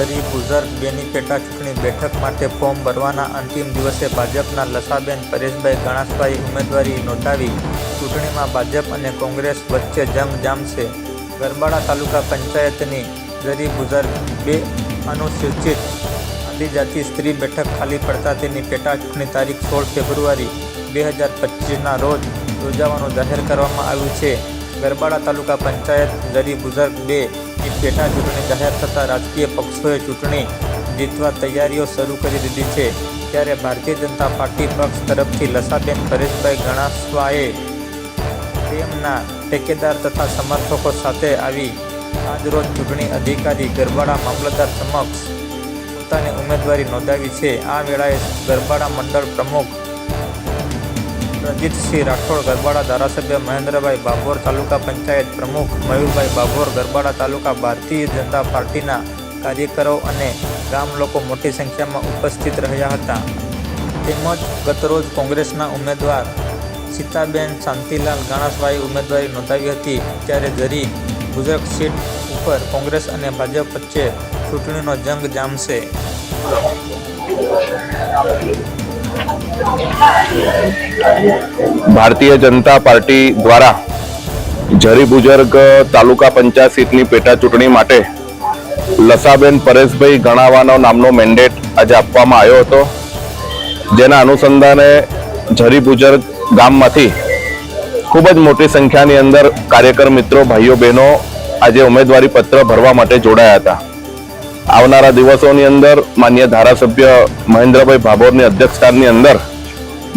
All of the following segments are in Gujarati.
જરી બુઝર્ગ બેની પેટા ચૂંટણી બેઠક માટે ફોર્મ ભરવાના અંતિમ દિવસે ભાજપના લસાબેન પરેશભાઈ ગણાસભાઈ ઉમેદવારી નોંધાવી ચૂંટણીમાં ભાજપ અને કોંગ્રેસ વચ્ચે જંગ જામશે ગરબાડા તાલુકા પંચાયતની ગરીબ બુઝર્ગ બે અનુસૂચિત આદિજાતિ સ્ત્રી બેઠક ખાલી પડતા તેની પેટા ચૂંટણી તારીખ સોળ ફેબ્રુઆરી બે હજાર પચીસના રોજ યોજાવાનું જાહેર કરવામાં આવ્યું છે. ગરબાડા તાલુકા પંચાયત ગરીબ બુઝર્ગ બે પેટા ચૂંટણી જાહેર થતાં રાજકીય પક્ષોએ ચૂંટણી જીતવા તૈયારીઓ શરૂ કરી દીધી છે. ત્યારે ભારતીય જનતા પાર્ટી પક્ષ તરફથી લસાબેન પરેશભાઈ ગણાસવાએ તેમના ટેકેદાર તથા સમર્થકો સાથે આવી આજરોજ ચૂંટણી અધિકારી ગરબાડા મામલતદાર સમક્ષ પોતાની ઉમેદવારી નોંધાવી છે. આ વેળાએ ગરબાડા મંડળ પ્રમુખ રજીતસિંહ રાઠોડ ગરબાડા ધારાસભ્ય મહેન્દ્રભાઈ બાભોર, તાલુકા પંચાયત પ્રમુખ મયુરભાઈ બાભોર, ગરબાડા તાલુકા ભારતીય જનતા પાર્ટીના કાર્યકરો અને ગામ લોકો મોટી સંખ્યામાં ઉપસ્થિત રહ્યા હતા. તેમજ ગતરોજ કોંગ્રેસના ઉમેદવાર સીતાબેન શાંતિલાલ ગણાસભાઈ ઉમેદવારી નોંધાવી હતી. ત્યારે જરી ગુજરાત સીટ ઉપર કોંગ્રેસ અને ભાજપ વચ્ચે ચૂંટણીનો જંગ જામશે. ભારતીય જનતા પાર્ટી દ્વારા જરી તાલુકા પંચાયત સીટની પેટા ચૂંટણી માટે લસાબેન પરેશભાઈ ગણાવાનો નામનો મેન્ડેટ આજે આપવામાં આવ્યો હતો. જેના અનુસંધાને જરી બુજર્ગ ગામમાંથી ખૂબ જ મોટી સંખ્યાની અંદર કાર્યકર મિત્રો, ભાઈઓ, બહેનો આજે ઉમેદવારી પત્ર ભરવા માટે જોડાયા હતા. આવનારા દિવસોની અંદર માન્ય ધારાસભ્ય મહેન્દ્રભાઈ ભાભોરની અધ્યક્ષતાની અંદર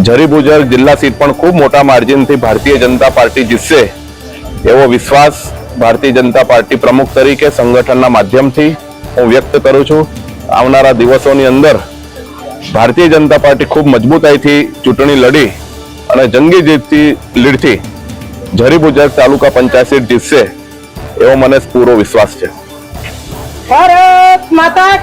ઝરીભુજર જિલ્લા સીટ પણ ખૂબ મોટા માર્જિનથી ભારતીય જનતા પાર્ટી જીતશે એવો વિશ્વાસ ભારતીય જનતા પાર્ટી પ્રમુખ તરીકે સંગઠનના માધ્યમથી હું વ્યક્ત કરું છું. આવનારા દિવસોની અંદર ભારતીય જનતા પાર્ટી ખૂબ મજબૂતાઈથી ચૂંટણી લડી અને જંગી જીતથી લીડથી ઝરીભુજર તાલુકા પંચાયત સીટ જીતશે એવો મને પૂરો વિશ્વાસ છે. ભારત માતા